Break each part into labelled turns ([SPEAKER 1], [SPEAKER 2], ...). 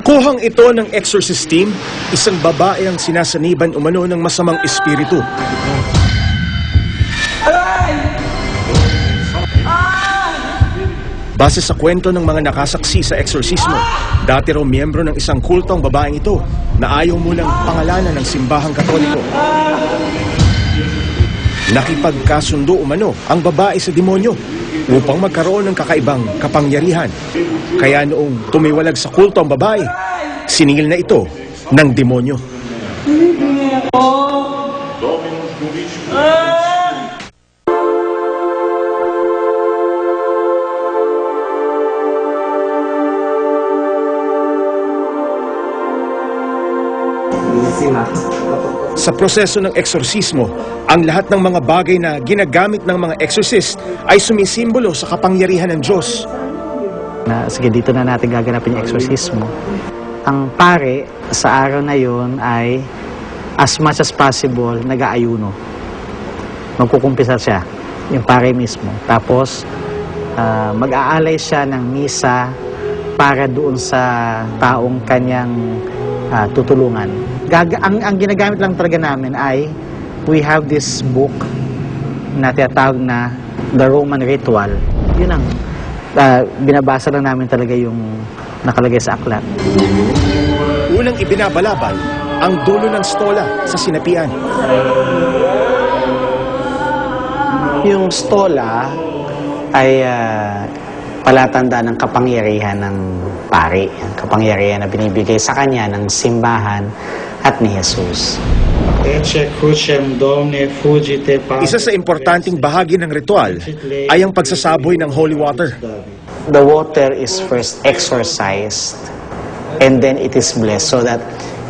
[SPEAKER 1] Sa kuhang ito ng exorcist team, isang babae ang sinasaniban umano ng masamang espiritu. Base sa kwento ng mga nakasaksi sa eksorsismo, dati raw miyembro ng isang kulto ang babaeng ito na ayaw munang pangalanan ng simbahang katoliko. Nakipagkasundo umano ang babae sa demonyo upang magkaroon ng kakaibang kapangyarihan. Kaya noong tumiwalag sa kulto ang babae, siningil na ito ng demonyo. Sa proseso ng eksorsismo, ang lahat ng mga bagay na ginagamit ng mga exorcist ay sumisimbolo sa kapangyarihan ng Diyos.
[SPEAKER 2] na sige dito na natin gaganapin yung exorcismo. Ang pare sa araw na yon ay as much as possible nag-aayuno. Magkukumpisar siya, yung pare mismo. Tapos ah, mag-aalay siya ng misa para doon sa taong kanyang ah, tutulungan. Gaga- ang, ang ginagamit lang talaga namin ay we have this book na tinatawag na The Roman Ritual. Yun ang ah, binabasa lang namin talaga yung nakalagay sa aklat.
[SPEAKER 1] Unang ibinabalaban ang dulo ng stola sa sinapian.
[SPEAKER 2] Yung stola ay ah, palatanda ng kapangyarihan ng pari. Ang kapangyarihan na binibigay sa kanya ng simbahan at ni Jesus.
[SPEAKER 1] Isa sa importanteng bahagi ng ritual ay ang pagsasaboy ng holy water.
[SPEAKER 2] The water is first exorcised and then it is blessed so that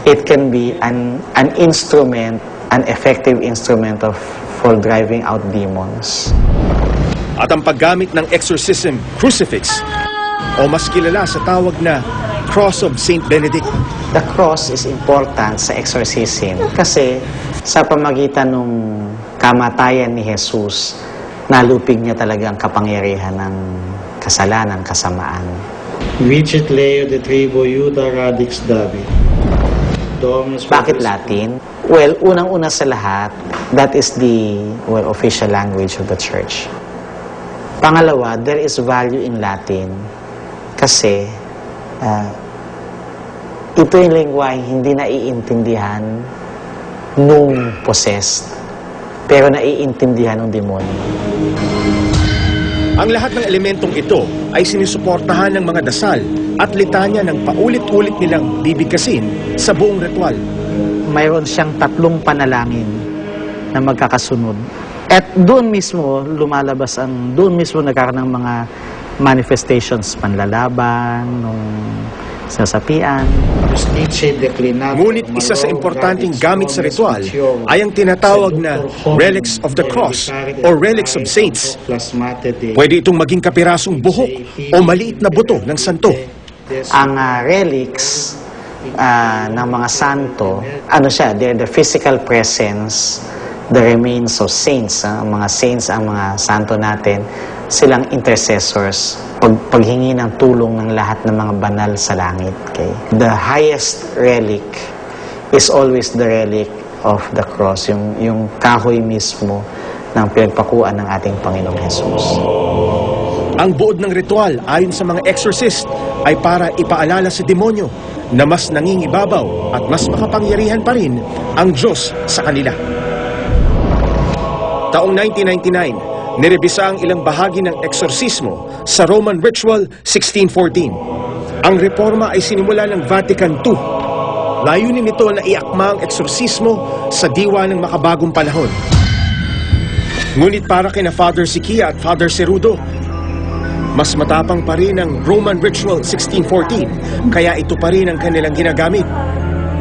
[SPEAKER 2] it can be an, an instrument, an effective instrument of for driving out demons.
[SPEAKER 1] At ang paggamit ng exorcism crucifix o mas kilala sa tawag na Cross of Saint Benedict.
[SPEAKER 2] The cross is important sa exorcism kasi sa pamagitan ng kamatayan ni Jesus, nalupig niya talaga ang kapangyarihan ng kasalanan, kasamaan.
[SPEAKER 3] Vicit Leo de tribo Iuda radix David.
[SPEAKER 2] Bakit. Latin? Well, unang-una sa lahat, that is the well, official language of the church. Pangalawa, there is value in Latin kasi ah, ito yung lingwahe hindi naiintindihan nung possessed pero naiintindihan ng demonyo.
[SPEAKER 1] Ang lahat ng elementong ito ay sinusuportahan ng mga dasal at litanya ng paulit-ulit nilang bibigkasin sa buong ritual.
[SPEAKER 2] mayroon siyang tatlong panalangin na magkakasunod. At doon mismo lumalabas ang doon mismo nagkakaroon ng mga manifestations panlalaban nung sasapian.
[SPEAKER 1] Ngunit isa sa importanteng gamit sa ritual ay ang tinatawag na relics of the cross or relics of saints. Pwede itong maging kapirasong buhok o maliit na buto ng santo.
[SPEAKER 2] Ang ah, relics ah, ng mga santo, ano siya, they're the physical presence, the remains of saints. ah. Ang mga saints, ang mga santo natin, silang intercessors, pag, paghingi ng tulong ng lahat ng mga banal sa langit. Okay? The highest relic is always the relic of the cross, yung, yung kahoy mismo ng pinagpakuan ng ating Panginoong Jesus.
[SPEAKER 1] Ang buod ng ritual ayon sa mga exorcist ay para ipaalala sa demonyo na mas nangingibabaw at mas makapangyarihan pa rin ang Diyos sa kanila. Taong 1999, nirebisa ang ilang bahagi ng eksorsismo sa Roman Ritual 1614. Ang reforma ay sinimula ng Vatican II. Layunin nito na iakma ang eksorsismo sa diwa ng makabagong panahon. Ngunit para kina Father Sikia at Father Cerudo, mas matapang pa rin ang Roman Ritual 1614, kaya ito pa rin ang kanilang ginagamit.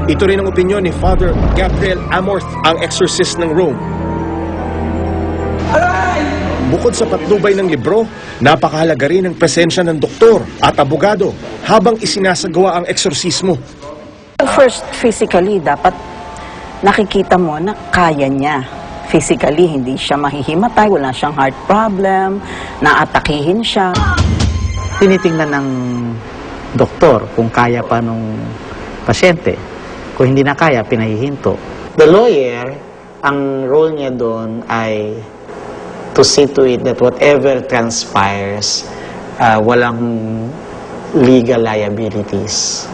[SPEAKER 1] Ito rin ang opinyon ni Father Gabriel Amorth, ang exorcist ng Rome. Bukod sa patnubay ng libro, napakahalaga rin ang presensya ng doktor at abogado habang isinasagawa ang eksorsismo.
[SPEAKER 4] First, physically, dapat nakikita mo na kaya niya. Physically, hindi siya mahihimatay, wala siyang heart problem, naatakihin siya.
[SPEAKER 2] tinitingnan ng doktor kung kaya pa nung pasyente. Kung hindi na kaya, pinahihinto. The lawyer, ang role niya doon ay to see to it that whatever transpires, uh, walang legal liabilities.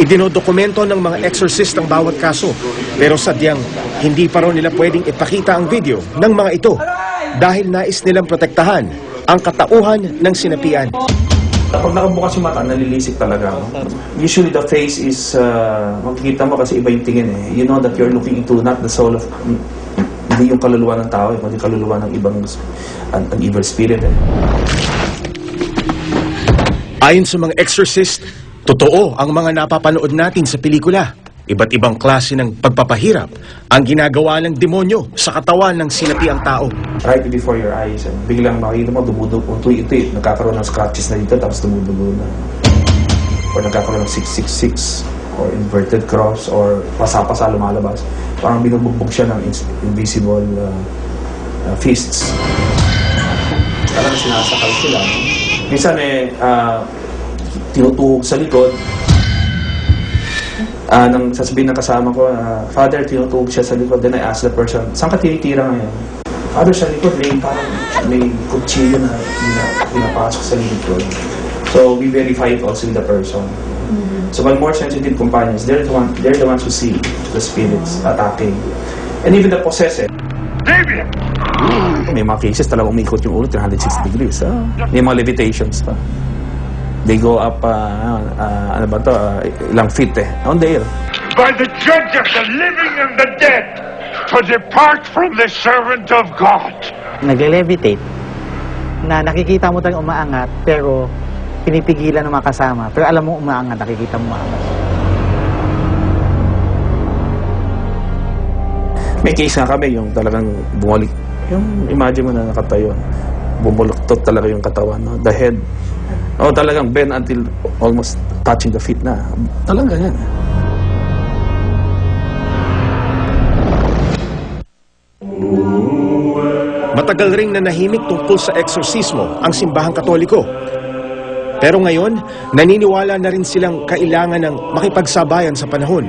[SPEAKER 1] Idinodokumento ng mga exorcist ang bawat kaso, pero sadyang hindi pa raw nila pwedeng ipakita ang video ng mga ito dahil nais nilang protektahan ang katauhan ng sinapian.
[SPEAKER 5] Kapag nakabukas yung mata, nalilisik talaga. Usually the face is, uh, makikita mo kasi iba yung tingin eh. You know that you're looking into not the soul of, hindi yung kaluluwa ng tao eh, kundi kaluluwa ng ibang, an, an evil spirit eh.
[SPEAKER 1] Ayon sa mga exorcist, totoo ang mga napapanood natin sa pelikula. Iba't ibang klase ng pagpapahirap ang ginagawa ng demonyo sa katawan ng sinapiang tao.
[SPEAKER 5] Right before your eyes. Eh. Biglang makikita mo, dumudugo, unti-unti, nagkakaroon ng scratches na dito, tapos dumudugo na. Or nagkakaroon ng 666, or inverted cross, or pasa-pasa lumalabas. Parang binubugbog siya ng invisible uh, uh, fists. Parang sinasakal sila. Minsan eh, uh, tinutuhog sa likod. Ah, nang sasabihin ng kasama ko, ah, Father, tinutuhog siya sa likod. Then I ask the person, saan ka tinitira ngayon? Father, sa likod, may parang may kutsilyo na pina- pinapasok sa likod. So we verify it also with the person. So when more sensitive companions, they're the, one, they're the ones who see the spirits attacking. And even the possessed. May mga cases talagang umikot yung ulo 360 degrees. Ah. May mga levitations pa. They go up, uh, uh, ano ba to, uh, ilang feet eh, on the air.
[SPEAKER 6] by the judge of the living and the dead to depart from the servant of God.
[SPEAKER 2] Nagle-levitate na nakikita mo tayong umaangat pero pinipigilan ng mga kasama. Pero alam mo umaangat, nakikita mo umaangat.
[SPEAKER 5] May case nga kami yung talagang bumalik. Yung imagine mo na nakatayo. Bumuluktot talaga yung katawan. No? The head. Oh, talagang bend until almost touching the feet na. Talagang ganyan.
[SPEAKER 1] Matagal ring nanahimik tungkol sa eksorsismo ang simbahang katoliko. Pero ngayon, naniniwala na rin silang kailangan ng makipagsabayan sa panahon.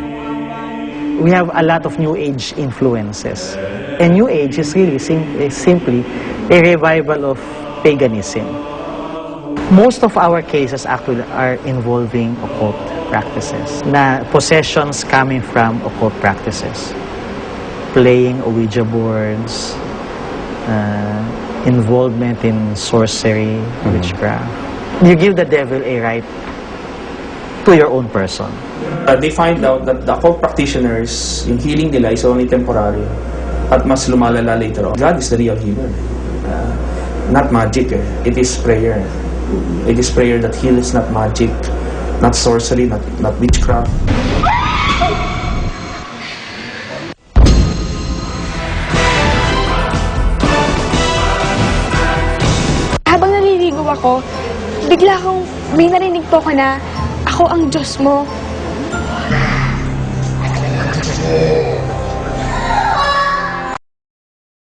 [SPEAKER 2] We have a lot of New Age influences. And New Age is really sim- is simply a revival of paganism. Most of our cases actually are involving occult practices. Na possessions coming from occult practices. Playing Ouija boards, uh, involvement in sorcery, witchcraft. You give the devil a right to your own person.
[SPEAKER 5] Uh, they find out that the occult practitioners, yung healing nila is only temporary at mas lumalala later on. God is the real healer. Uh, not magic. Eh. It is prayer. It is prayer that heals, not magic, not sorcery, not, not witchcraft.
[SPEAKER 7] Habang naliligo ako, bigla akong may narinig po ko na ako ang Diyos mo.